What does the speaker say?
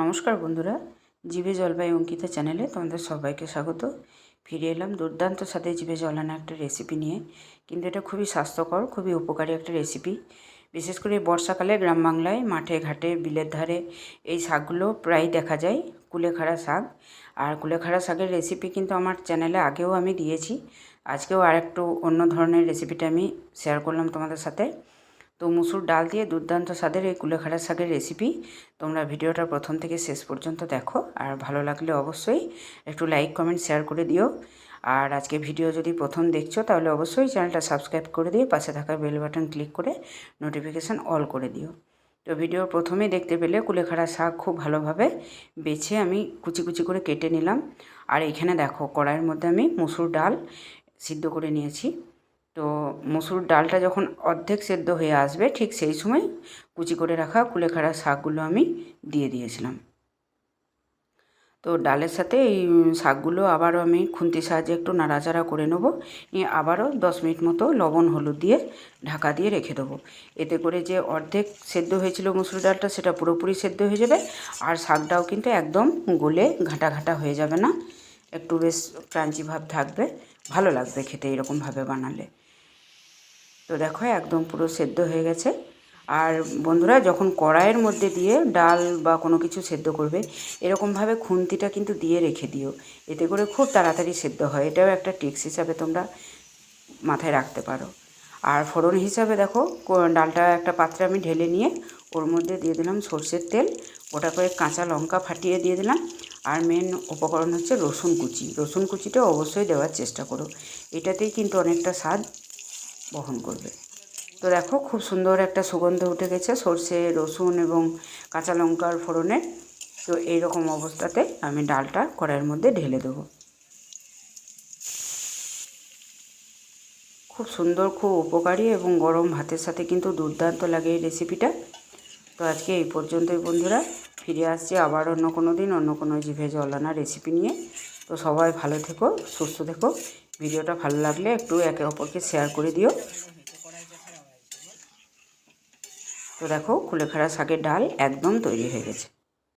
নমস্কার বন্ধুরা, জিভে জলবায়ু অঙ্কিতা চ্যানেলে তোমাদের সবাইকে স্বাগত। ফিরে এলাম দুর্দান্ত সাথে জিভে জল আনা একটা রেসিপি নিয়ে। কিন্তু এটা খুবই স্বাস্থ্যকর, খুবই উপকারী একটা রেসিপি বিশেষ করে বর্ষাকালে গ্রাম বাংলায় মাঠে, ঘাটে, বিলের ধারে এই শাকগুলো প্রায় দেখা যায়, কুলেখাড়া শাক। আর কুলেখাড়া শাকের রেসিপি কিন্তু আমার চ্যানেলে আগেও আমি দিয়েছি। আজকেও আর একটু অন্য ধরনের রেসিপিটা আমি শেয়ার করলাম তোমাদের সাথে। তো মুসুর ডাল দিয়ে দুর্দান্ত স্বাদের এই কুলেখাড়া শাকের রেসিপি তোমরা ভিডিওটা প্রথম থেকে শেষ পর্যন্ত দেখো, আর ভালো লাগলে অবশ্যই একটু লাইক কমেন্ট শেয়ার করে দিও। আর আজকে ভিডিও যদি প্রথম দেখছ, তাহলে অবশ্যই চ্যানেলটা সাবস্ক্রাইব করে দিয়ে পাশে থাকা বেল বাটন ক্লিক করে নোটিফিকেশান অল করে দিও। তো ভিডিও প্রথমেই দেখতে পেলে কুলেখাড়া শাক খুব ভালোভাবে বেছে আমি কুচি কুচি করে কেটে নিলাম। আর এখানে দেখো কড়াইয়ের মধ্যে আমি মুসুর ডাল সিদ্ধ করে নিয়েছি। তো মসুর ডালটা যখন অর্ধেক সেদ্ধ হয়ে আসবে, ঠিক সেই সময় কুচি করে রাখা কুলেখাড়া শাকগুলো আমি দিয়ে দিয়েছিলাম। তো ডালের সাথে এই শাকগুলো আবারও আমি খুন্তির সাহায্যে একটু নাড়াচাড়া করে নেব। নিয়ে আবারও দশ মিনিট মতো লবণ, হলুদ দিয়ে ঢাকা দিয়ে রেখে দেবো। এতে করে যে অর্ধেক সেদ্ধ হয়েছিল মুসুর ডালটা, সেটা পুরোপুরি সেদ্ধ হয়ে যাবে। আর শাকটাও কিন্তু একদম গলে ঘাটা ঘাটা হয়ে যাবে না। একটু বেশ ক্রাঞ্চি ভাব থাকবে। ভালো লাগবে খেতে এরকমভাবে বানালে। তো দেখো, একদম পুরো সেদ্ধ হয়ে গেছে। আর বন্ধুরা, যখন কড়াইয়ের মধ্যে দিয়ে ডাল বা কোনো কিছু সেদ্ধ করবে, এরকমভাবে খুন্তিটা কিন্তু দিয়ে রেখে দিও। এতে করে খুব তাড়াতাড়ি সেদ্ধ হয়। এটাও একটা টিক্স হিসাবে তোমরা মাথায় রাখতে পারো। আর ফোড়ন হিসাবে দেখো ডালটা একটা পাত্রে আমি ঢেলে নিয়ে ওর মধ্যে দিয়ে দিলাম সর্ষের তেল। ওটা করে কাঁচা লঙ্কা ফাটিয়ে দিয়ে দিলাম। আর মেন উপকরণ হচ্ছে রসুন কুচি। রসুন কুচিটা অবশ্যই দেওয়ার চেষ্টা করো। এটাতেই কিন্তু অনেকটা স্বাদ বহন করবে। তো দেখো খুব সুন্দর একটা সুগন্ধ উঠে গেছে সর্ষে, রসুন এবং কাঁচা লঙ্কার ফোড়নে। তো এই রকম অবস্থাতে আমি ডালটা কড়াইয়ের মধ্যে ঢেলে দেবো। খুব সুন্দর, খুব উপকারী এবং গরম ভাতের সাথে কিন্তু দুর্দান্ত লাগে এই রেসিপিটা। তো আজকে এই পর্যন্তই বন্ধুরা, ফিরে আসছি আবার অন্য কোনো দিন, অন্য কোনো জিভে জলানা রেসিপি নিয়ে। তো সবাই ভালো থেকো, সুস্থ থেকো। ভিডিওটা ভালো লাগলে একটু একে অপরকে শেয়ার করে দিও। তো দেখো, কুলেখাড়া শাকের ডাল একদম তৈরি হয়ে গেছে।